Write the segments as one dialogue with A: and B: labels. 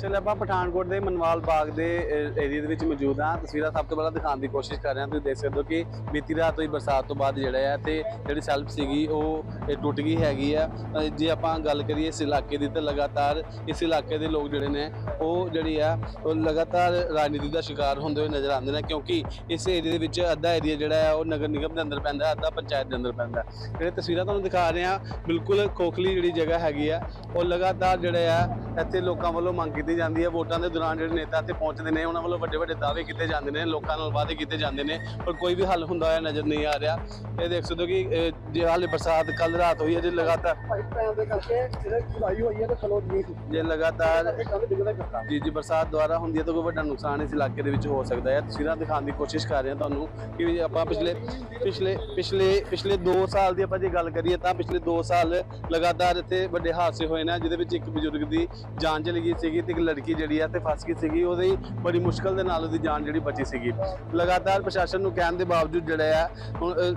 A: ਚਲ ਆਪਾਂ ਪਠਾਨਕੋਟ ਦੇ ਮਨਵਾਲ ਬਾਗ ਦੇ ਏਰੀਆ ਦੇ ਵਿੱਚ ਮੌਜੂਦ ਹਾਂ। ਤਸਵੀਰਾਂ ਸਭ ਤੋਂ ਪਹਿਲਾਂ ਦਿਖਾਉਣ ਦੀ ਕੋਸ਼ਿਸ਼ ਕਰ ਰਹੇ ਹਾਂ। ਤੁਸੀਂ ਦੇਖ ਸਕਦੇ ਹੋ ਕਿ ਬੀਤੀ ਰਾਤ ਹੋਈ ਬਰਸਾਤ ਤੋਂ ਬਾਅਦ ਜਿਹੜਾ ਹੈ ਤੇ ਜਿਹੜੀ ਸੈਲਫ ਸੀਗੀ, ਉਹ ਟੁੱਟ ਗਈ ਹੈਗੀ ਆ। ਜੇ ਆਪਾਂ ਗੱਲ ਕਰੀਏ ਇਸ ਇਲਾਕੇ ਦੀ, ਤਾਂ ਲਗਾਤਾਰ ਇਸ ਇਲਾਕੇ ਦੇ ਲੋਕ ਜਿਹੜੇ ਨੇ, ਉਹ ਜਿਹੜੀ ਆ, ਉਹ ਲਗਾਤਾਰ ਰਾਜਨੀਤੀ ਦਾ ਸ਼ਿਕਾਰ ਹੁੰਦੇ ਹੋਏ ਨਜ਼ਰ ਆਉਂਦੇ ਨੇ, ਕਿਉਂਕਿ ਇਸ ਏਰੀਆ ਦੇ ਵਿੱਚ ਅੱਧਾ ਏਰੀਆ ਜਿਹੜਾ ਹੈ ਉਹ ਨਗਰ ਨਿਗਮ ਦੇ ਅੰਦਰ ਪੈਂਦਾ, ਅੱਧਾ ਪੰਚਾਇਤ ਦੇ ਅੰਦਰ ਪੈਂਦਾ। ਜਿਹੜੇ ਤਸਵੀਰਾਂ ਤੁਹਾਨੂੰ ਦਿਖਾ ਰਹੇ ਹਾਂ, ਬਿਲਕੁਲ ਖੋਖਲੀ ਜਿਹੜੀ ਜਗ੍ਹਾ ਹੈਗੀ ਆ, ਉਹ ਲਗਾਤਾਰ ਜਿਹੜਾ ਆ, ਇੱਥੇ ਲੋਕਾਂ ਵੱਲੋਂ ਮੰਗ ਕੀਤੀ ਕੀਤੀ ਜਾਂਦੀ ਹੈ। ਵੋਟਾਂ ਦੇ ਦੌਰਾਨ ਜਿਹੜੇ ਨੇਤਾ ਇੱਥੇ ਪਹੁੰਚਦੇ ਨੇ, ਉਹਨਾਂ ਵੱਲੋਂ ਵੱਡੇ ਵੱਡੇ ਦਾਅਵੇ ਕੀਤੇ ਜਾਂਦੇ ਨੇ, ਲੋਕਾਂ ਨਾਲ ਵਾਅਦੇ ਕੀਤੇ ਜਾਂਦੇ ਨੇ, ਪਰ ਕੋਈ ਵੀ ਹੱਲ ਹੁੰਦਾ ਹੋਇਆ ਨਜ਼ਰ ਨਹੀਂ ਆ ਰਿਹਾ। ਇਹ ਦੇਖ ਸਕਦੇ ਹੋ ਕਿ ਜੇ ਹਾਲੇ ਬਰਸਾਤ ਕੱਲ ਰਾਤ ਹੋਈ ਹੈ, ਜੇ ਲਗਾਤਾਰ
B: ਪਾਈਪ ਦੇ ਕਰਕੇ ਜਿਹੜੇ ਖੁਦਾਈ ਹੋਈ ਹੈ ਤੇ ਫਲੋ ਨਹੀਂ
A: ਜੇ ਲਗਾਤਾਰ ਜੀ ਜੀ, ਬਰਸਾਤ ਦੁਆਰਾ ਹੁੰਦੀ ਹੈ, ਤਾਂ ਕੋਈ ਵੱਡਾ ਨੁਕਸਾਨ ਇਸ ਇਲਾਕੇ ਦੇ ਵਿੱਚ ਹੋ ਸਕਦਾ ਹੈ। ਤਸਵੀਰਾਂ ਦਿਖਾਉਣ ਦੀ ਕੋਸ਼ਿਸ਼ ਕਰ ਰਹੇ ਹਾਂ ਤੁਹਾਨੂੰ ਕਿ ਆਪਾਂ ਪਿਛਲੇ ਪਿਛਲੇ ਪਿਛਲੇ ਪਿਛਲੇ 2 ਸਾਲ ਦੀ ਆਪਾਂ ਜੇ ਗੱਲ ਕਰੀਏ, ਤਾਂ ਪਿਛਲੇ 2 ਸਾਲ ਲਗਾਤਾਰ ਇੱਥੇ ਵੱਡੇ ਹਾਦਸੇ ਹੋਏ ਨੇ, ਜਿਹਦੇ ਵਿੱਚ ਇੱਕ ਬਜ਼ੁਰਗ ਦੀ ਜਾਨ ਚਲੀ ਗਈ ਸੀਗੀ ਤੇ ਇੱਕ ਲੜਕੀ ਜਿਹੜੀ ਆ ਤੇ ਫਸ ਗਈ ਸੀਗੀ, ਉਹਦੀ ਬੜੀ ਮੁਸ਼ਕਲ ਦੇ ਨਾਲ ਉਹਦੀ ਜਾਨ ਜਿਹੜੀ ਬਚੀ ਸੀਗੀ। ਲਗਾਤਾਰ ਪ੍ਰਸ਼ਾਸਨ ਨੂੰ ਕਹਿਣ ਦੇ ਬਾਵਜੂਦ ਜਿਹੜਾ ਆ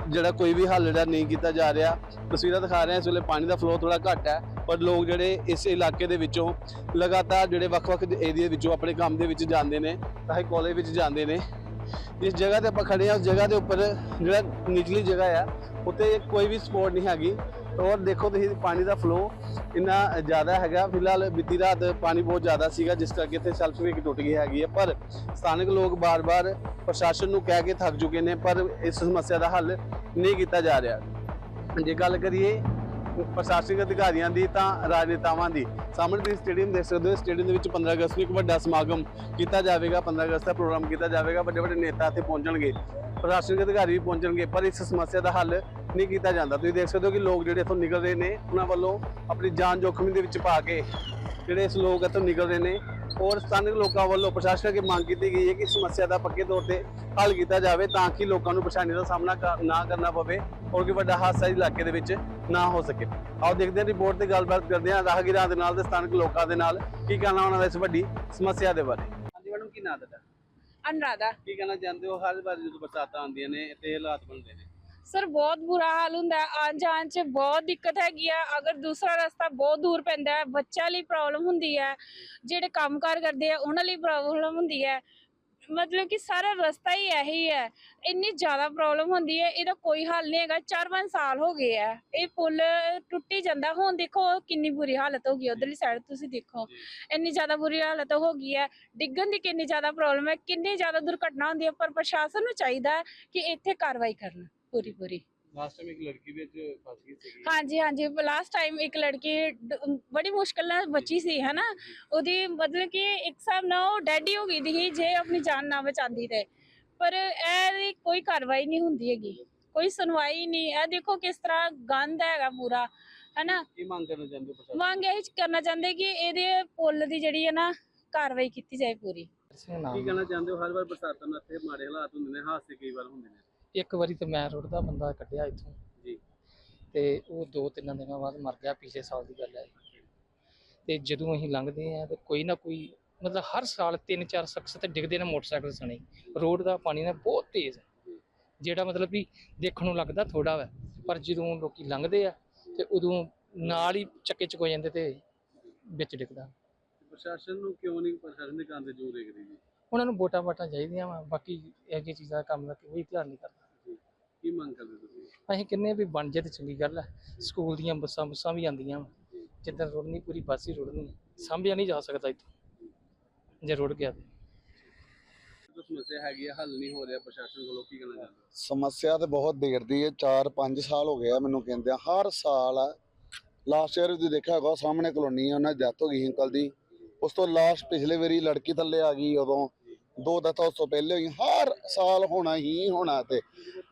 A: ਜਿਹੜਾ ਕੋਈ ਵੀ ਹੱਲ ਜਿਹੜਾ ਨਹੀਂ ਕੀਤਾ ਜਾ ਰਿਹਾ, ਤਸਵੀਰਾਂ ਦਿਖਾ ਰਹੇ ਹਾਂ, ਇਸ ਵੇਲੇ ਪਾਣੀ ਦਾ ਫਲੋ ਥੋੜਾ ਘੱਟ ਹੈ, ਪਰ ਲੋਕ ਜਿਹੜੇ ਇਸ ਇਲਾਕੇ ਦੇ ਵਿੱਚੋਂ ਲਗਾਤਾਰ ਜਿਹੜੇ ਵੱਖ-ਵੱਖ ਏਰੀਆ ਵਿੱਚੋਂ ਆਪਣੇ ਕੰਮ ਦੇ ਵਿੱਚ ਜਾਂਦੇ ਨੇ ਚਾਹੇ ਕਾਲਜ ਵਿੱਚ ਜਾਂਦੇ ਨੇ ਜਿਸ ਜਗ੍ਹਾ ਤੇ ਆਪਾਂ ਖੜੇ ਆ ਉਸ ਜਗ੍ਹਾ ਦੇ ਉੱਪਰ ਜਿਹੜਾ ਨਿਚਲੀ ਜਗ੍ਹਾ ਆ, ਉੱਤੇ ਕੋਈ ਵੀ ਸਪੋਰਟ ਨਹੀਂ ਹੈਗੀ। ਔਰ ਦੇਖੋ ਤੁਸੀਂ, ਪਾਣੀ ਦਾ ਫਲੋ ਇੰਨਾ ਜ਼ਿਆਦਾ ਹੈਗਾ। ਫਿਲਹਾਲ ਬੀਤੀ ਰਾਤ ਪਾਣੀ ਬਹੁਤ ਜ਼ਿਆਦਾ ਸੀਗਾ, ਜਿਸ ਕਰਕੇ ਇੱਥੇ ਸੈਲਫ ਵੀ ਟੁੱਟ ਗਈ ਹੈਗੀ ਹੈ ਪਰ ਸਥਾਨਕ ਲੋਕ ਬਾਰ-ਬਾਰ ਪ੍ਰਸ਼ਾਸਨ ਨੂੰ ਕਹਿ ਕੇ ਥੱਕ ਚੁੱਕੇ ਨੇ, ਪਰ ਇਸ ਸਮੱਸਿਆ ਦਾ ਹੱਲ ਨਹੀਂ ਕੀਤਾ ਜਾ ਰਿਹਾ। ਜੇ ਗੱਲ ਕਰੀਏ ਪ੍ਰਸ਼ਾਸਨਿਕ ਅਧਿਕਾਰੀਆਂ ਦੀ ਤਾਂ ਰਾਜਨੇਤਾਵਾਂ ਦੀ। ਸਾਹਮਣੇ ਤੁਸੀਂ ਸਟੇਡੀਅਮ ਦੇਖ ਸਕਦੇ ਹੋ ਸਟੇਡੀਅਮ ਦੇ ਵਿੱਚ 15 ਅਗਸਤ ਨੂੰ ਇੱਕ ਵੱਡਾ ਸਮਾਗਮ ਕੀਤਾ ਜਾਵੇਗਾ। 15 ਅਗਸਤ ਦਾ ਪ੍ਰੋਗਰਾਮ ਕੀਤਾ ਜਾਵੇਗਾ, ਵੱਡੇ ਵੱਡੇ ਨੇਤਾ ਇੱਥੇ ਪਹੁੰਚਣਗੇ। ਪ੍ਰਸ਼ਾਸਨਿਕ ਅਧਿਕਾਰੀ ਵੀ ਪਹੁੰਚਣਗੇ, ਪਰ ਇਸ ਸਮੱਸਿਆ ਦਾ ਹੱਲ ਨਹੀਂ ਕੀਤਾ ਜਾਂਦਾ। ਤੁਸੀਂ ਦੇਖ ਸਕਦੇ ਹੋ ਕਿ ਲੋਕ ਜਿਹੜੇ ਇੱਥੋਂ ਨਿਕਲ ਰਹੇ ਨੇ, ਉਹਨਾਂ ਵੱਲੋਂ ਆਪਣੀ ਜਾਨ ਜੋਖਮ ਦੇ ਵਿੱਚ ਪਾ ਕੇ ਜਿਹੜੇ ਇਸ ਲੋਕ ਇੱਥੋਂ ਨਿਕਲ ਰਹੇ ਨੇ, ਔਰ ਸਥਾਨਕ ਲੋਕਾਂ ਵੱਲੋਂ ਪ੍ਰਸ਼ਾਸਨ ਅੱਗੇ ਮੰਗ ਕੀਤੀ ਗਈ ਹੈ ਕਿ ਇਸ ਸਮੱਸਿਆ ਦਾ ਪੱਕੇ ਤੌਰ ਤੇ ਹੱਲ ਕੀਤਾ ਜਾਵੇ, ਤਾਂ ਕਿ ਲੋਕਾਂ ਨੂੰ ਪਰੇਸ਼ਾਨੀ ਦਾ ਸਾਹਮਣਾ ਨਾ ਕਰਨਾ ਪਵੇ। ਔਰ ਕਿ ਵੱਡਾ ਹਾਦਸਾ ਇਸ ਇਲਾਕੇ ਦੇ ਵਿੱਚ ਨਾ ਹੋ ਸਕੇ। ਆਓ ਦੇਖਦੇ ਹਾਂ ਰਿਪੋਰਟ ਤੇ ਗੱਲਬਾਤ ਕਰਦੇ ਹਾਂ ਰਾਹਗੀਰਾਂ ਦੇ ਨਾਲ ਤੇ ਸਥਾਨਕ ਲੋਕਾਂ ਦੇ ਨਾਲ। ਕੀ ਕਹਿਣਾ ਉਹਨਾਂ ਦਾ ਇਸ ਵੱਡੀ ਸਮੱਸਿਆ ਦੇ ਬਾਰੇ? ਹਾਂਜੀ ਮੈਡਮ ਕੀ ਨਾਂ ਤੁਹਾਡਾ?
C: ਅਨਰਾਧਾ।
A: ਕੀ ਕਹਿਣਾ ਚਾਹੁੰਦੇ ਹੋ? ਹਰ ਵਾਰ ਜਦੋਂ ਬਰਸਾਤਾਂ ਆਉਂਦੀਆਂ ਨੇ ਤੇ ਹਾਲਾਤ ਬਣਦੇ ਨੇ।
C: ਸਰ ਬਹੁਤ ਬੁਰਾ ਹਾਲ ਹੁੰਦਾ ਹੈ। ਆਉਣ ਜਾਣ 'ਚ ਬਹੁਤ ਦਿੱਕਤ ਹੈਗੀ ਆ। ਅਗਰ ਦੂਸਰਾ ਰਸਤਾ ਬਹੁਤ ਦੂਰ ਪੈਂਦਾ ਹੈ ਬੱਚਿਆਂ ਲਈ ਪ੍ਰੋਬਲਮ ਹੁੰਦੀ ਹੈ। ਜਿਹੜੇ ਕੰਮਕਾਰ ਕਰਦੇ ਆ ਉਹਨਾਂ ਲਈ ਪ੍ਰੋਬਲਮ ਹੁੰਦੀ ਹੈ। ਮਤਲਬ ਕਿ ਸਾਰਾ ਰਸਤਾ ਹੀ ਇਹੀ ਹੈ। ਇੰਨੀ ਜ਼ਿਆਦਾ ਪ੍ਰੋਬਲਮ ਹੁੰਦੀ ਹੈ ਇਹਦਾ ਕੋਈ ਹੱਲ ਨਹੀਂ ਹੈਗਾ। 4-5 ਸਾਲ ਹੋ ਗਏ ਆ ਇਹ ਪੁਲ ਟੁੱਟੀ ਜਾਂਦਾ। ਹੁਣ ਦੇਖੋ ਕਿੰਨੀ ਬੁਰੀ ਹਾਲਤ ਹੋ ਗਈ ਉਧਰਲੀ ਸਾਈਡ ਤੁਸੀਂ ਦੇਖੋ। ਇੰਨੀ ਜ਼ਿਆਦਾ ਬੁਰੀ ਹਾਲਤ ਹੋ ਗਈ ਹੈ। ਡਿੱਗਣ ਦੀ ਕਿੰਨੀ ਜ਼ਿਆਦਾ ਪ੍ਰੋਬਲਮ ਹੈ। ਕਿੰਨੀ ਜ਼ਿਆਦਾ ਦੁਰਘਟਨਾ ਹੁੰਦੀ ਹੈ। ਪਰ ਪ੍ਰਸ਼ਾਸਨ ਨੂੰ ਚਾਹੀਦਾ ਕਿ ਇੱਥੇ ਕਾਰਵਾਈ ਕਰਨ। ਪੂਰੀ ਪੂਰੀ
A: ਲਾਸਟ ਟਾਈਮ ਇੱਕ ਲੜਕੀ ਵਿੱਚ ਫਸ ਗਈ ਸੀਗੀ।
C: ਹਾਂਜੀ ਹਾਂਜੀ। ਲਾਸਟ ਟਾਈਮ ਇੱਕ ਲੜਕੀ ਡ- ਬੜੀ ਮੁਸ਼ਕਲ ਨਾਲ ਬਚੀ ਸੀ ਹੈਨਾ? ਉਹਦੀ ਮਤਲਬ ਕਿ ਇੱਕ ਹਿਸਾਬ ਨਾਲ ਉਹ ਡੈਡ ਹੀ ਹੋ ਗਈ ਸੀ ਜੇ ਆਪਣੀ ਜਾਨ ਨਾ ਬਚਾਉਂਦੀ ਤੇ। ਪਰ ਇਹਦੀ ਕੋਈ ਕਾਰਵਾਈ ਨਹੀਂ ਹੁੰਦੀ ਹੈਗੀ। ਕੋਈ ਸੁਣਵਾਈ ਨਹੀਂ। ਇਹ ਦੇਖੋ ਕਿਸ ਤਰ੍ਹਾਂ ਗੰਦ ਹੈਗਾ ਪੂਰਾ ਹੈਨਾ?
A: ਕੀ ਮੰਗ ਕਰਨਾ ਚਾਹੁੰਦੇ ਹੋ ਪ੍ਰਸ਼ਾਸਨ?
C: ਮੰਗ ਇਹ ਕਰਨਾ ਚਾਹੁੰਦੇ ਕਿ ਇਹਦੇ ਪੁੱਲ ਦੀ ਜਿਹੜੀ ਹੈ ਨਾ ਕਾਰਵਾਈ ਕੀਤੀ ਜਾਏ ਪੂਰੀ।
D: ਸਿੰਘ
A: ਕੀ
D: ਨਾਮ
A: ਕਹਿਣਾ ਚਾਹੁੰਦੇ ਹੋ? ਹਰ ਵਾਰ ਬਰਸਾਤਾਂ ਨਾਲ ਇੱਥੇ ਮਾੜੇ ਹਾਲਾਤ ਹੁੰਦੇ ਨੇ ਹਾਦਸੇ ਕਈ ਵਾਰ ਹੁੰਦੇ ਨੇ।
D: ਇੱਕ ਵਾਰੀ ਤੇ ਮੈਂ ਰੁੜਦਾ ਬੰਦਾ ਕੱਢਿਆ ਇੱਥੋਂ।
A: ਜੀ।
D: ਤੇ ਉਹ ਦੋ ਤਿੰਨ ਦਿਨਾਂ ਬਾਅਦ ਮਰ ਗਿਆ ਪਿਛਲੇ ਸਾਲ ਦੀ ਗੱਲ ਹੈ। ਤੇ ਜਦੋਂ ਅਸੀਂ ਲੰਘਦੇ ਆ ਤੇ ਕੋਈ ਨਾ ਕੋਈ ਮਤਲਬ ਹਰ ਸਾਲ ਤਿੰਨ ਚਾਰ ਸ਼ਖਸ ਤੇ ਡਿੱਗਦੇ ਨੇ ਮੋਟਰਸਾਈਕਲ ਸਣੇ। ਰੋਡ ਦਾ ਪਾਣੀ ਨਾ ਬਹੁਤ ਤੇਜ਼ ਹੈ। ਜਿਹੜਾ ਮਤਲਬ ਵੀ ਦੇਖਣ ਨੂੰ ਲੱਗਦਾ ਥੋੜਾ ਵਾ ਪਰ ਜਦੋਂ ਲੋਕੀ ਲੰਘਦੇ ਆ ਤੇ ਉਦੋਂ ਨਾਲ ਹੀ ਚੱਕੇ ਚੁੱਕ ਜਾਂਦੇ ਤੇ ਵਿੱਚ ਡਿੱਗਦਾ।
A: ਪ੍ਰਸ਼ਾਸਨ ਨੂੰ ਕਿਉਂ ਨਹੀਂ ਪ੍ਰਸ਼ਾਸਨ ਦੇ ਕੰਮ ਤੇ ਜ਼ੋਰ ਦੇਖਦੀ ਜੀ?
D: ਉਹਨਾਂ ਨੂੰ ਵੋਟਾਂ ਵਾਟਾਂ ਚਾਹੀਦੀਆਂ ਵਾ ਬਾਕੀ ਇਹ ਜਿਹੀ ਚੀਜ਼ਾਂ ਦਾ ਕੰਮ ਦਾ ਕੋਈ ਧਿਆਨ ਨਹੀਂ ਕਰਦਾ।
A: ਕੀ ਮੰਗ ਕਰਦੇ ਤੁਸੀਂ?
D: ਅਸੀਂ ਕਿੰਨੇ ਵੀ ਬਣ ਜੇ ਤੇ ਚੰਗੀ ਗੱਲ ਹੈ। ਸਕੂਲ ਦੀਆਂ ਬੱਸਾਂ ਬੱਸਾਂ ਵੀ ਆਉਂਦੀਆਂ ਵਾਂ। ਜਿੱਦਾਂ ਰੁੜਨੀ ਪੂਰੀ ਬੱਸ ਹੀ ਰੁੜਨੀ ਸਾਂਭਿਆ ਨਹੀਂ ਜਾ ਸਕਦਾ ਇੱਥੋਂ। ਜੇ ਰੁੜ ਗਿਆ ਤੇ।
A: ਜੋ ਸਮੱਸਿਆ ਹੈਗੀ ਹੈ ਹੱਲ ਨਹੀਂ ਹੋ ਰਿਹਾ ਪ੍ਰਸ਼ਾਸਨ ਕੋਲੋਂ ਕੀ ਕਰਨਾ ਚਾਹੁੰਦੇ ਹੋ?
B: ਸਮੱਸਿਆ ਤੇ ਬਹੁਤ ਦੇਰ ਦੀ ਹੈ। 4-5 ਸਾਲ ਹੋ ਗਏ ਆ ਮੈਨੂੰ ਕਹਿੰਦੇ ਹਰ ਸਾਲ ਲਾਸਟ ਈਅਰ ਵੀ ਦੇਖਿਆ ਹੋਗਾ ਸਾਹਮਣੇ ਕਲੋਨੀ ਆ ਉਹਨਾਂ ਦੀ ਡੈਥ ਹੋ ਗਈ ਅੰਕਲ ਦੀ। ਉਸ ਤੋਂ ਲਾਸਟ ਪਿਛਲੇ ਵਾਰੀ ਲੜਕੀ ਥੱਲੇ ਆ ਗਈ ਉਦੋਂ ਦੋ ਡੈਥਾਂ ਉਸ ਤੋਂ ਪਹਿਲੇ ਹੋਈ ਹਰ ਸਾਲ ਹੋਣਾ ਹੀ ਹੋਣਾ ਤੇ।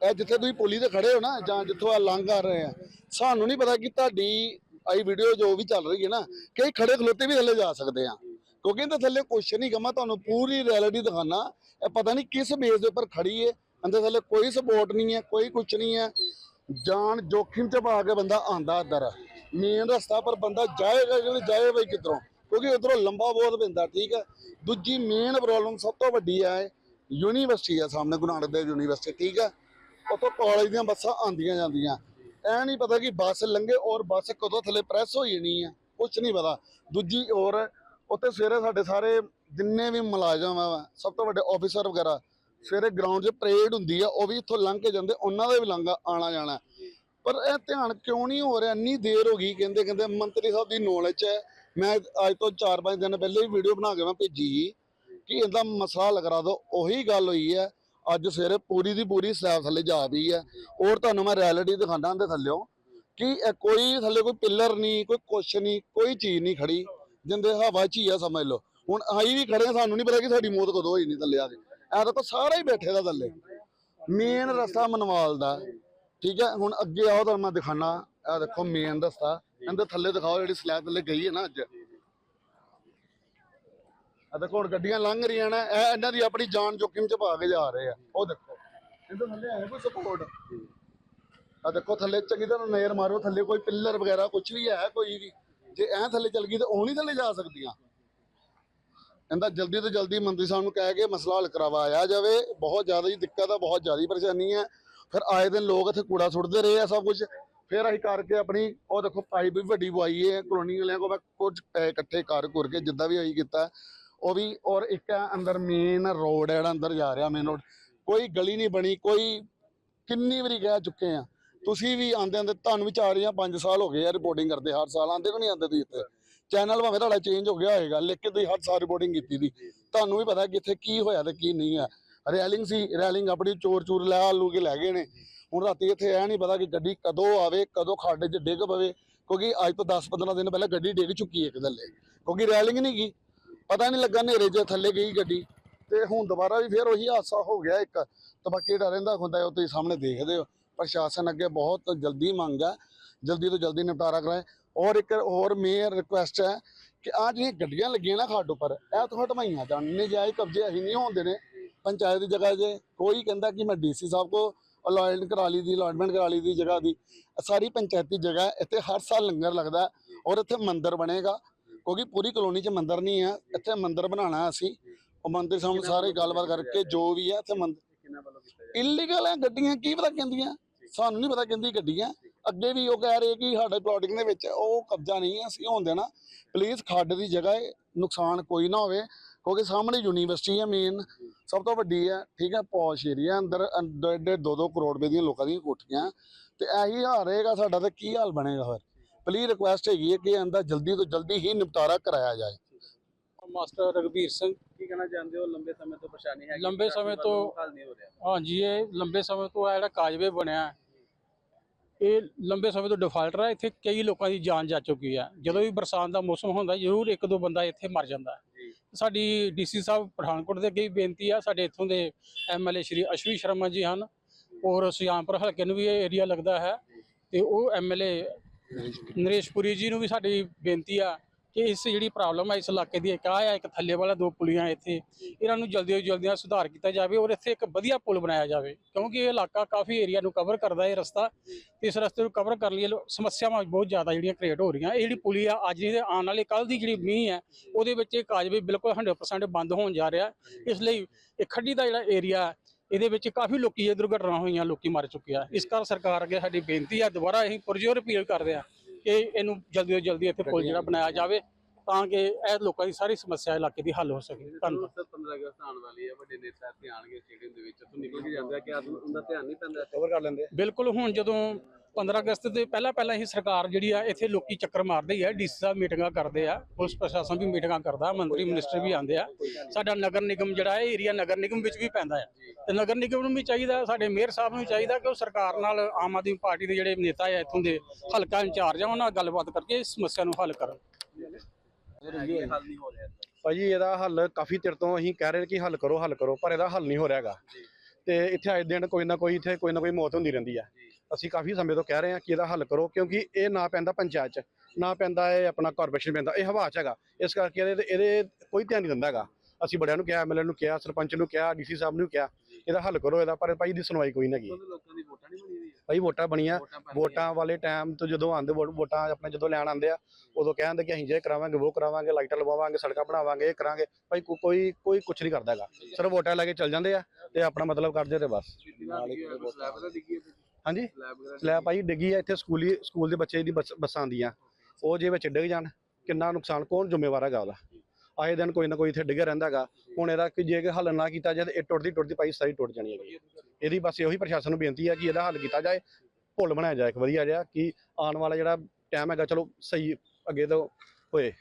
B: ਇਹ ਜਿੱਥੇ ਤੁਸੀਂ ਪੁਲੀ ਤੇ ਖੜੇ ਹੋ ਨਾ, ਜਾਂ ਜਿੱਥੋਂ ਆ ਲੰਘ ਆ ਰਹੇ ਆ, ਸਾਨੂੰ ਨਹੀਂ ਪਤਾ ਕਿ ਤੁਹਾਡੀ ਆਈ ਵੀਡੀਓ ਜੋ ਵੀ ਚੱਲ ਰਹੀ ਹੈ ਨਾ ਕਈ ਖੜੇ ਖਲੋਤੇ ਵੀ ਥੱਲੇ ਜਾ ਸਕਦੇ ਆ ਕਿਉਂਕਿ ਇਹਦੇ ਥੱਲੇ ਕੁਛ ਨਹੀਂ ਗਾ ਤੁਹਾਨੂੰ ਪੂਰੀ ਰਿਐਲਿਟੀ ਦਿਖਾਣਾ ਇਹ ਪਤਾ ਨਹੀਂ ਕਿਸ ਬੇਸ ਦੇ ਉੱਪਰ ਖੜੀ ਹੈ ਅੰਦਰ ਥੱਲੇ ਕੋਈ ਸਪੋਰਟ ਨਹੀਂ ਹੈ, ਕੋਈ ਕੁਛ ਨਹੀਂ ਹੈ। ਜਾਨ ਜੋਖਿਮ ਚ ਪਾ ਕੇ ਬੰਦਾ ਆਂਦਾ ਅੰਦਰ ਮੇਨ ਰਸਤਾ ਪਰ ਬੰਦਾ ਜਾਏਗਾ ਕਿ ਜਾਏ ਬਈ ਕਿਧਰੋਂ? ਕਿਉਂਕਿ ਉਧਰੋਂ ਲੰਬਾ ਬਹੁਤ ਪੈਂਦਾ, ਠੀਕ ਹੈ। ਦੂਜੀ ਮੇਨ ਪ੍ਰੋਬਲਮ ਸਭ ਤੋਂ ਵੱਡੀ ਹੈ ਯੂਨੀਵਰਸਿਟੀ ਆ, ਸਾਹਮਣੇ ਗੁਰੂ ਨਾਨਕ ਦੇਵ ਯੂਨੀਵਰਸਿਟੀ, ਠੀਕ ਹੈ। ਉੱਥੋਂ ਕਾਲਜ ਦੀਆਂ ਬੱਸਾਂ ਆਉਂਦੀਆਂ ਜਾਂਦੀਆਂ। ਐ ਨਹੀਂ ਪਤਾ ਕਿ ਬੱਸ ਲੰਘੇ ਔਰ ਬੱਸ ਕਦੋਂ ਥੱਲੇ ਪ੍ਰੈਸ ਹੋ ਜਾਣੀ ਹੈ ਕੁਛ ਨਹੀਂ ਪਤਾ। ਦੂਜੀ ਔਰ ਉੱਥੇ ਸਵੇਰੇ ਸਾਡੇ ਸਾਰੇ ਜਿੰਨੇ ਵੀ ਮੁਲਾਜ਼ਮ ਆ, ਸਭ ਤੋਂ ਵੱਡੇ ਆਫੀਸਰ ਵਗੈਰਾ, ਸਵੇਰੇ ਗਰਾਊਂਡ 'ਚ ਪਰੇਡ ਹੁੰਦੀ ਆ, ਉਹ ਵੀ ਇੱਥੋਂ ਲੰਘ ਕੇ ਜਾਂਦੇ, ਉਹਨਾਂ ਦਾ ਵੀ ਲੰਘ ਆਣਾ ਜਾਣਾ। ਪਰ ਇਹ ਧਿਆਨ ਕਿਉਂ ਨਹੀਂ ਹੋ ਰਿਹਾ? ਇੰਨੀ ਦੇਰ ਹੋ ਗਈ, ਕਹਿੰਦੇ ਕਹਿੰਦੇ ਮੰਤਰੀ ਸਾਹਿਬ ਦੀ ਨੌਲੇਜ ਹੈ। ਮੈਂ ਅੱਜ ਤੋਂ 4-5 ਦਿਨ ਪਹਿਲੇ ਹੀ ਵੀਡੀਓ ਬਣਾ ਕੇ ਮੈਂ ਭੇਜੀ ਸੀ ਕਿ ਇਹਦਾ ਮਸਲਾ ਲਗਰਾ ਕਰਾ ਦਿਓ, ਉਹੀ ਗੱਲ ਹੋਈ ਹੈ। ਅੱਜ ਸਵੇਰੇ ਪੂਰੀ ਦੀ ਪੂਰੀ ਸਲੈਬ ਥੱਲੇ ਜਾ ਰਹੀ ਹੈ। ਔਰ ਤੁਹਾਨੂੰ ਮੈਂ ਰਿਐਲਿਟੀ ਦਿਖਾਣਾ ਉਹਦੇ ਥੱਲਿਓਂ ਕਿ ਇਹ ਕੋਈ ਥੱਲੇ ਕੋਈ ਪਿੱਲਰ ਨਹੀਂ ਕੋਈ ਕੁਛ ਨਹੀਂ ਕੋਈ ਚੀਜ਼ ਨਹੀਂ ਖੜੀ ਜਿੰਦੇ ਹਵਾ 'ਚ ਹੀ ਆ ਸਮਝ ਲਓ। ਹੁਣ ਅਸੀਂ ਵੀ ਖੜੇ ਆ, ਸਾਨੂੰ ਨਹੀਂ ਪਤਾ ਕਿ ਸਾਡੀ ਮੌਤ ਕਦੋਂ ਹੋਈ ਨਹੀਂ ਥੱਲੇ ਆ ਕੇ। ਐ ਤਾਂ ਸਾਰਾ ਹੀ ਬੈਠੇ ਦਾ ਥੱਲੇ। ਮੇਨ ਰਸਤਾ ਮਨਵਾਲ ਦਾ। ਠੀਕ ਹੈ ਹੁਣ ਅੱਗੇ ਆਓ ਤੁਹਾਨੂੰ ਮੈਂ ਦਿਖਾਣਾ ਇਹ ਦੇਖੋ ਮੇਨ ਰਸਤਾ। ਇਹਦੇ ਥੱਲੇ ਦਿਖਾਓ ਜਿਹੜੀ ਸਲੈਬ ਥੱਲੇ ਗਈ ਹੈ ਨਾ ਅੱਜ। ਆ ਦੇਖੋ ਹੁਣ ਗੱਡੀਆਂ ਲੰਘ ਰਹੀਆਂ ਨੇ, ਇਹ ਇਹਨਾਂ ਦੀ ਆਪਣੀ ਜਾਨ ਜੋਖਿਮ ਚ ਪਾ ਕੇ ਜਾ ਰਹੇ ਆ। ਉਹ ਦੇਖੋ, ਇਹਦੇ ਥੱਲੇ ਹੈ ਕੋਈ ਸਪੋਰਟ ਆ ਦੇਖੋ, ਥੱਲੇ ਚੰਗੀ ਤਰ੍ਹਾਂ ਨਜ਼ਰ ਮਾਰੋ, ਥੱਲੇ ਕੋਈ ਪਿੱਲਰ ਵਗੈਰਾ ਕੁਝ ਵੀ ਹੈ ਕੋਈ ਵੀ? ਜੇ ਐ ਥੱਲੇ ਚਲ ਗਈ ਤਾਂ ਉਹ ਨਹੀਂ ਥੱਲੇ ਜਾ ਸਕਦੀਆਂ। ਇਹਦਾ ਜਲਦੀ ਤੋਂ ਜਲਦੀ ਮੰਤਰੀ ਸਾਹਿਬ ਨੂੰ ਕਹਿ ਕੇ ਮਸਲਾ ਹੱਲ ਕਰਵਾਇਆ ਜਾਵੇ। ਬਹੁਤ ਜ਼ਿਆਦਾ ਹੀ ਦਿੱਕਤ ਆ, ਬਹੁਤ ਜ਼ਿਆਦਾ ਪਰੇਸ਼ਾਨੀ ਹੈ ਫਿਰ ਆਏ ਦਿਨ ਲੋਕ ਇੱਥੇ ਕੂੜਾ ਸੁੱਟਦੇ ਰਹੇ ਆ ਸਭ ਕੁਝ ਫਿਰ ਅਸੀਂ ਕਰਕੇ ਆਪਣੀ, ਉਹ ਦੇਖੋ ਪਾਈਪ ਵੀ ਵੱਡੀ ਪਵਾਈ ਹੈ ਕਲੋਨੀ ਵਾਲਿਆਂ ਕੋਲ ਮੈਂ ਕੁਝ ਇਕੱਠੇ ਕਰ ਕੁਰ ਕੇ ਜਿੱਦਾਂ ਵੀ ਅਸੀਂ ਕੀਤਾ। ਉਹ ਵੀ ਔਰ ਇੱਕ ਹੈ ਅੰਦਰ ਮੇਨ ਰੋਡ ਹੈ ਜਿਹੜਾ ਅੰਦਰ ਜਾ ਰਿਹਾ ਮੇਨ ਰੋਡ ਕੋਈ ਗਲੀ ਨਹੀਂ ਬਣੀ, ਕੋਈ ਕਿੰਨੀ ਵਾਰੀ ਕਹਿ ਚੁੱਕੇ ਆ। ਤੁਸੀਂ ਵੀ ਆਂਦੇ ਆਂਦੇ ਤੁਹਾਨੂੰ ਵੀ 4 ਜਾਂ 5 ਸਾਲ ਹੋ ਗਏ ਆ ਰਿਪੋਰਟਿੰਗ ਕਰਦੇ, ਹਰ ਸਾਲ ਆਂਦੇ ਕਿ ਨਹੀਂ ਆਂਦੇ ਤੁਸੀਂ ਇੱਥੇ। ਚੈਨਲ ਭਾਵੇਂ ਤੁਹਾਡਾ ਚੇਂਜ ਹੋ ਗਿਆ ਹੋਏਗਾ, ਲੇਕਿਨ ਤੁਸੀਂ ਹਰ ਸਾਲ ਰਿਪੋਰਟਿੰਗ ਕੀਤੀ ਦੀ। ਤੁਹਾਨੂੰ ਵੀ ਪਤਾ ਕਿ ਇੱਥੇ ਕੀ ਹੋਇਆ ਤੇ ਕੀ ਨਹੀਂ ਆ ਰੈਲਿੰਗ ਸੀ ਰੈਲਿੰਗ ਆਪਣੀ ਚੋਰ ਚੂਰ ਲੈ ਲੂ ਕੇ ਲੈ ਗਏ ਨੇ। ਹੁਣ ਰਾਤੀ ਇੱਥੇ ਇਹ ਨਹੀਂ ਪਤਾ ਕਿ ਗੱਡੀ ਕਦੋਂ ਆਵੇ, ਕਦੋਂ ਖਾਡੇ 'ਚ ਡਿੱਗ ਪਵੇ, ਕਿਉਂਕਿ ਅੱਜ ਤੋਂ 10-15 ਦਿਨ ਪਹਿਲਾਂ ਗੱਡੀ ਡਿੱਗ ਚੁੱਕੀ ਹੈ ਇੱਕ ਥੱਲੇ। ਕਿਉਂਕਿ ਰੈਲਿੰਗ ਨਹੀਂ ਗਈ। ਪਤਾ ਨਹੀਂ ਲੱਗਾ ਹਨੇਰੇ 'ਚ ਥੱਲੇ ਗਈ ਗੱਡੀ। ਤੇ ਹੁਣ ਦੁਬਾਰਾ ਵੀ ਫਿਰ ਉਹੀ ਹਾਦਸਾ ਹੋ ਗਿਆ ਇੱਕ। ਤਬਾਕੀ ਦਾ ਰਹਿੰਦਾ ਹੁੰਦਾ ਉਹ ਤੁਸੀਂ ਸਾਹਮਣੇ ਦੇਖਦੇ ਹੋ। ਪ੍ਰਸ਼ਾਸਨ ਅੱਗੇ ਬਹੁਤ ਜਲਦੀ ਮੰਗ ਹੈ। ਜਲਦੀ ਤੋਂ ਜਲਦੀ ਨਿਪਟਾਰਾ ਕਰਾਏ। ਔਰ ਇੱਕ ਹੋਰ ਮੇਨ ਰਿਕੁਐਸਟ ਹੈ ਕਿ ਆ ਜਿਹੜੀਆਂ ਗੱਡੀਆਂ ਲੱਗੀਆਂ ਨਾ ਖਾਡ ਉੱਪਰ, ਇਹ ਤੋਂ ਹਟਵਾਈਆਂ ਜਾਣ। ਨਜਾਇਜ਼ ਕਬਜ਼ੇ ਅਸੀਂ ਨਹੀਂ ਹੋਣ ਦੇਣੇ। ਪੰਚਾਇਤ ਦੀ ਜਗ੍ਹਾ 'ਜੇ ਕੋਈ ਕਹਿੰਦਾ ਕਿ ਮੈਂ ਡੀਸੀ ਸਾਹਿਬ ਕੋ ਅਲਾਟਮੈਂਟ ਕਰਾ ਲਈ ਦੀ ਅਲਾਟਮੈਂਟ ਕਰਾ ਲਈ ਦੀ ਜਗ੍ਹਾ ਦੀ ਸਾਰੀ ਪੰਚਾਇਤੀ ਜਗ੍ਹਾ ਇੱਥੇ ਹਰ ਸਾਲ ਲੰਗਰ ਲੱਗਦਾ ਔਰ ਇੱਥੇ ਮੰਦਿਰ ਬਣੇਗਾ। ਕਿਉਂਕਿ ਪੂਰੀ ਕਲੋਨੀ 'ਚ ਮੰਦਿਰ ਨਹੀਂ ਹੈ ਇੱਥੇ ਮੰਦਿਰ ਬਣਾਉਣਾ ਅਸੀਂ। ਉਹ ਮੰਦਿਰ ਸਾਹਮਣੇ ਸਾਰੇ ਗੱਲਬਾਤ ਕਰਕੇ ਜੋ ਵੀ ਹੈ ਇੱਥੇ ਮੰਦਿਰ ਇਲੀਗਲ ਹੈ ਗੱਡੀਆਂ ਕੀ ਪਤਾ ਕਹਿੰਦੀਆਂ? ਸਾਨੂੰ ਨਹੀਂ ਪਤਾ ਕਹਿੰਦੀ ਗੱਡੀਆਂ। ਅੱਗੇ ਵੀ ਉਹ ਕਹਿ ਰਹੇ ਕਿ ਸਾਡੇ ਪਲਾਟਿੰਗ ਦੇ ਵਿੱਚ ਉਹ ਕਬਜ਼ਾ ਨਹੀਂ ਅਸੀਂ ਹੋਣ ਦੇਣਾ। ਪਲੀਜ਼ ਖੱਡ ਦੀ ਜਗ੍ਹਾ ਹੈ ਨੁਕਸਾਨ ਕੋਈ ਨਾ ਹੋਵੇ। ਕਿਉਂਕਿ ਸਾਹਮਣੇ ਯੂਨੀਵਰਸਿਟੀ ਹੈ ਮੇਨ ਸਭ ਤੋਂ ਵੱਡੀ ਹੈ ਠੀਕ ਹੈ ਪੌਸ਼ ਏਰੀਆ ਅੰਦਰ ਅੰਦਰ ਡੇ 2-2 ਕਰੋੜ ਰੁਪਏ ਦੀਆਂ ਲੋਕਾਂ ਦੀਆਂ ਕੋਠੀਆਂ। ਤੇ ਇਹੀ ਹਾਲ ਰਹੇਗਾ ਸਾਡਾ ਤੇ ਕੀ ਹਾਲ ਬਣੇਗਾ ਫਿਰ? ਪਲੀਜ਼ ਰਿਕੁਐਸਟ ਹੈਗੀ ਹੈ ਕਿ ਇਹਦਾ ਜਲਦੀ ਤੋਂ ਜਲਦੀ ਹੀ ਨਿਪਟਾਰਾ ਕਰਾਇਆ ਜਾਏ।
E: ਮਾਸਟਰ ਰਗਵੀਰ ਸਿੰਘ
A: ਕੀ ਕਹਿਣਾ ਚਾਹੁੰਦੇ ਹੋ? ਲੰਬੇ ਸਮੇਂ ਤੋਂ ਪਰੇਸ਼ਾਨੀ ਹੈ
E: ਲੰਬੇ ਸਮੇਂ ਤੋਂ-
A: ਹੱਲ ਨਹੀਂ ਹੋ ਰਿਹਾ।
E: ਹਾਂਜੀ ਇਹ ਲੰਬੇ ਸਮੇਂ ਤੋਂ ਆ ਜਿਹੜਾ ਕਾਜਵੇ ਬਣਿਆ ਹੈ, ਇਹ ਲੰਬੇ ਸਮੇਂ ਤੋਂ ਡਿਫਾਲਟਰ ਹੈ ਇੱਥੇ ਕਈ ਲੋਕਾਂ ਦੀ ਜਾਨ ਜਾ ਚੁੱਕੀ ਹੈ। ਜਦੋਂ ਵੀ ਬਰਸਾਤ ਦਾ ਮੌਸਮ ਹੁੰਦਾ ਜ਼ਰੂਰ ਇੱਕ ਦੋ ਬੰਦਾ ਇੱਥੇ ਮਰ ਜਾਂਦਾ। ਸਾਡੀ ਡੀਸੀ ਸਾਹਿਬ ਪਠਾਨਕੋਟ ਦੇ ਅੱਗੇ ਬੇਨਤੀ ਆ ਸਾਡੇ ਇੱਥੋਂ ਦੇ ਐਮਐਲਏ ਸ਼੍ਰੀ ਅਸ਼ਵੀ ਸ਼ਰਮਾ ਜੀ ਹਨ ਔਰ ਸੁਜਾਨਪੁਰ ਹਲਕੇ ਨੂੰ ਵੀ ਇਹ ਏਰੀਆ ਲੱਗਦਾ ਹੈ ਤੇ ਉਹ ਐਮਐਲਏ ਨਰੇਸ਼ ਪੁਰੀ ਜੀ ਨੂੰ ਵੀ ਸਾਡੀ ਬੇਨਤੀ ਆ ਕਿ ਇਸ ਜਿਹੜੀ ਪ੍ਰੋਬਲਮ ਹੈ ਇਸ ਇਲਾਕੇ ਦੀ, ਇੱਕ ਆ ਆ, ਇੱਕ ਥੱਲੇ ਵਾਲਾ ਦੋ ਪੁਲੀਆਂ ਇੱਥੇ, ਇਹਨਾਂ ਨੂੰ ਜਲਦੀ ਤੋਂ ਜਲਦੀ ਸੁਧਾਰ ਕੀਤਾ ਜਾਵੇ ਔਰ ਇੱਥੇ ਇੱਕ ਵਧੀਆ ਪੁਲ ਬਣਾਇਆ ਜਾਵੇ, ਕਿਉਂਕਿ ਇਹ ਇਲਾਕਾ ਕਾਫੀ ਏਰੀਆ ਨੂੰ ਕਵਰ ਕਰਦਾ ਹੈ ਇਹ ਰਸਤਾ, ਤੇ ਇਸ ਰਸਤੇ ਨੂੰ ਕਵਰ ਕਰਨ ਲਈ ਸਮੱਸਿਆਵਾਂ ਬਹੁਤ ਜ਼ਿਆਦਾ ਜਿਹੜੀਆਂ ਕ੍ਰੀਏਟ ਹੋ ਰਹੀਆਂ, ਇਹ ਜਿਹੜੀ ਪੁਲੀ ਆ ਅੱਜ ਦੀ ਆਉਣ ਵਾਲੇ ਕੱਲ ਦੀ ਜਿਹੜੀ ਮੀਂਹ ਹੈ ਉਹਦੇ ਵਿੱਚ ਇਹ ਕਾਜ ਵੀ ਬਿਲਕੁਲ 100% ਬੰਦ ਹੋਣ ਜਾ ਰਿਹਾ, ਇਸ ਲਈ ਇਹ ਖੱਡੀ ਦਾ ਜਿਹੜਾ ਏਰੀਆ ਇਹਦੇ ਵਿੱਚ ਕਾਫੀ ਲੋਕੀ ਇਹ ਦੁਰਘਟਨਾ ਹੋਈਆਂ ਲੋਕੀ ਮਰ ਚੁੱਕੇ ਆ। ਇਸ ਕਰ ਸਰਕਾਰ ਅੱਗੇ ਸਾਡੀ ਬੇਨਤੀ ਆ ਦੁਬਾਰਾ ਅਸੀਂ ਪੁਰਜੋਰ ਅਪੀਲ ਕਰਦੇ ਆ ਕਿ ਇਹਨੂੰ ਜਲਦੀ ਤੋਂ ਜਲਦੀ ਇੱਥੇ ਪੁਲ ਜਿਹੜਾ ਬਣਾਇਆ ਜਾਵੇ ਤਾਂ ਕਿ ਇਹ ਲੋਕਾਂ ਦੀ ਸਾਰੀ ਸਮੱਸਿਆ ਇਲਾਕੇ ਦੀ ਹੱਲ ਹੋ ਸਕੇ। ਧੰਨਵਾਦ।
A: ਸਰ 15 ਅਗਸਤ ਆਉਣ ਵਾਲੀ ਹੈ ਵੱਡੇ ਨੇਤਾ ਇੱਥੇ ਆਣਗੇ ਸਟੇਡੀਅਮ ਦੇ ਵਿੱਚ ਤੋਂ ਨਿਕਲ ਕੇ ਜਾਂਦੇ ਆ ਕਿ ਆਦਮ ਉਹਦਾ ਧਿਆਨ ਨਹੀਂ ਪੈਂਦਾ
B: ਕਵਰ ਕਰ ਲੈਂਦੇ
E: ਬਿਲਕੁਲ ਹੁਣ ਜਦੋਂ 15 ਅਗਸਤ ਦੇ ਪਹਿਲਾਂ ਪਹਿਲਾਂ ਹੀ ਸਰਕਾਰ ਜਿਹੜੀ ਆ ਇੱਥੇ ਲੋਕੀ ਚੱਕਰ ਮਾਰਦੇ ਹੀ ਆ ਡੀਸੀ ਸਾਹਿਬ ਮੀਟਿੰਗਾਂ ਕਰਦੇ ਆ, ਪੁਲਿਸ ਪ੍ਰਸ਼ਾਸਨ ਵੀ ਮੀਟਿੰਗਾਂ ਕਰਦਾ, ਮੰਤਰੀ, ਮਿਨਿਸਟਰ ਵੀ ਆਉਂਦੇ ਆ। ਸਾਡਾ ਨਗਰ ਨਿਗਮ ਜਿਹੜਾ ਹੈ ਏਰੀਆ ਨਗਰ ਨਿਗਮ ਵਿੱਚ ਵੀ ਪੈਂਦਾ ਹੈ ਤੇ ਨਗਰ ਨਿਗਮ ਨੂੰ ਵੀ ਚਾਹੀਦਾ, ਸਾਡੇ ਮੇਅਰ ਸਾਹਿਬ ਨੂੰ ਵੀ ਚਾਹੀਦਾ ਕਿ ਉਹ ਸਰਕਾਰ ਨਾਲ ਆਮ ਆਦਮੀ ਪਾਰਟੀ ਦੇ ਜਿਹੜੇ ਨੇਤਾ ਆ, ਇੱਥੋਂ ਦੇ ਹਲਕਾ ਇੰਚਾਰਜ ਆ, ਉਹਨਾਂ ਨਾਲ ਗੱਲਬਾਤ ਕਰਕੇ ਇਸ ਸਮੱਸਿਆ ਨੂੰ ਹੱਲ ਕਰਨ।
A: ਇਹ ਹੱਲ
F: ਭਾਜੀ, ਇਹਦਾ ਹੱਲ ਕਾਫੀ ਚਿਰ ਤੋਂ ਅਸੀਂ ਕਹਿ ਰਹੇ ਕਿ ਹੱਲ ਕਰੋ ਹੱਲ ਕਰੋ, ਪਰ ਇਹਦਾ ਹੱਲ ਨਹੀਂ ਹੋ ਰਿਹਾ ਹੈਗਾ ਤੇ ਇੱਥੇ ਆਏ ਦਿਨ ਕੋਈ ਨਾ ਕੋਈ, ਇੱਥੇ ਕੋਈ ਨਾ ਕੋਈ ਮੌਤ ਹੁੰਦੀ ਰਹਿੰਦੀ ਆ। ਅਸੀਂ ਕਾਫੀ ਸਮੇਂ ਤੋਂ ਕਹਿ ਰਹੇ ਹਾਂ ਕਿ ਇਹਦਾ ਹੱਲ ਕਰੋ ਕਿਉਂਕਿ ਇਹ ਨਾ ਪੈਂਦਾ ਪੰਚਾਇਤ ਚ ਨਾ ਪੈਂਦਾ ਇਹ ਆਪਣਾ ਕਾਰਪੋਰੇਸ਼ਨ ਪੈਂਦਾ ਇਹ ਹਵਾ ਚ ਹੈਗਾ। ਇਸ ਕਰਕੇ ਇਹਦੇ ਇਹਦੇ ਕੋਈ ਧਿਆਨ ਨਹੀਂ ਦਿੰਦਾ ਹੈਗਾ। ਅਸੀਂ ਬੜਿਆਂ ਨੂੰ ਕਿਹਾ ਐਮਐਲਏ ਨੂੰ ਕਿਹਾ ਸਰਪੰਚ ਨੂੰ ਕਿਹਾ ਡੀਸੀ ਸਾਹਿਬ ਨੂੰ ਕਿਹਾ ਇਹਦਾ ਹੱਲ ਕਰੋ ਇਹਦਾ ਪਰ ਭਾਈ ਦੀ ਸੁਣਵਾਈ ਕੋਈ ਨਹੀਂ ਹੈਗੀ। ਭਾਈ ਵੋਟਾਂ ਬਣੀਆਂ
A: ਵੋਟਾਂ
F: ਵਾਲੇ ਟਾਈਮ ਤੋਂ ਜਦੋਂ ਆਉਂਦੇ ਵੋਟ- ਆਪਣੇ ਜਦੋਂ ਲੈਣ ਆਉਂਦੇ ਆ ਉਦੋਂ ਕਹਿੰਦੇ ਕਿ ਅਸੀਂ ਜੇ ਕਰਾਵਾਂਗੇ ਉਹ ਕਰਾਵਾਂਗੇ ਲਾਈਟਾਂ ਲਵਾਵਾਂਗੇ ਸੜਕਾਂ ਬਣਾਵਾਂਗੇ ਇਹ ਕਰਾਂਗੇ ਭਾਈ ਕੋਈ ਕੋਈ ਕੁਝ ਨਹੀਂ ਕਰਦਾ ਹੈਗਾ। ਸਿਰਫ ਵੋਟਾਂ ਲੈ ਕੇ ਚੱਲ ਜਾਂਦੇ ਆ ਤੇ ਆਪਣਾ ਮਤਲਬ ਕਰਦੇ ਤੇ ਬਸ। ਹਾਂਜੀ? ਲੈ ਭਾਈ ਡਿੱਗੀ ਆ ਇੱਥੇ ਸਕੂਲੀ ਸਕੂਲ ਦੇ ਬੱਚੇ ਦੀ ਬੱਸ- ਆਉਂਦੀਆਂ ਉਹ ਜੇ ਵਿੱਚ ਡਿੱਗ ਜਾਣ ਕਿੰਨਾ ਨੁਕਸਾਨ ਕੌਣ ਜ਼ਿੰਮੇਵਾਰ ਹੈਗਾ ਉਹਦਾ? ਆਏ ਦਿਨ ਕੋਈ ਨਾ ਕੋਈ ਇੱਥੇ ਡਿੱਗਿਆ ਰਹਿੰਦਾ ਹੈਗਾ। ਹੁਣ ਇਹਦਾ ਕਿ ਜੇ ਹੱਲ ਨਾ ਕੀਤਾ ਜਾਏ ਤਾਂ ਇਹ ਟੁੱਟਦੀ ਟੁੱਟਦੀ ਪਾਈ ਸਾਰੀ ਟੁੱਟ ਜਾਣੀ ਹੈਗੀ। ਇਹਦੀ ਬਸ ਇਹੋ ਹੀ ਪ੍ਰਸ਼ਾਸਨ ਨੂੰ ਬੇਨਤੀ ਹੈ ਕਿ ਇਹਦਾ ਹੱਲ ਕੀਤਾ ਜਾਏ ਪੁੱਲ ਬਣਾਇਆ ਜਾਏ ਇੱਕ ਵਧੀਆ ਜਿਹਾ ਕਿ ਆਉਣ ਵਾਲਾ ਜਿਹੜਾ ਟਾਈਮ ਹੈਗਾ ਚਲੋ ਸਹੀ ਅੱਗੇ ਤੋਂ ਹੋਏ।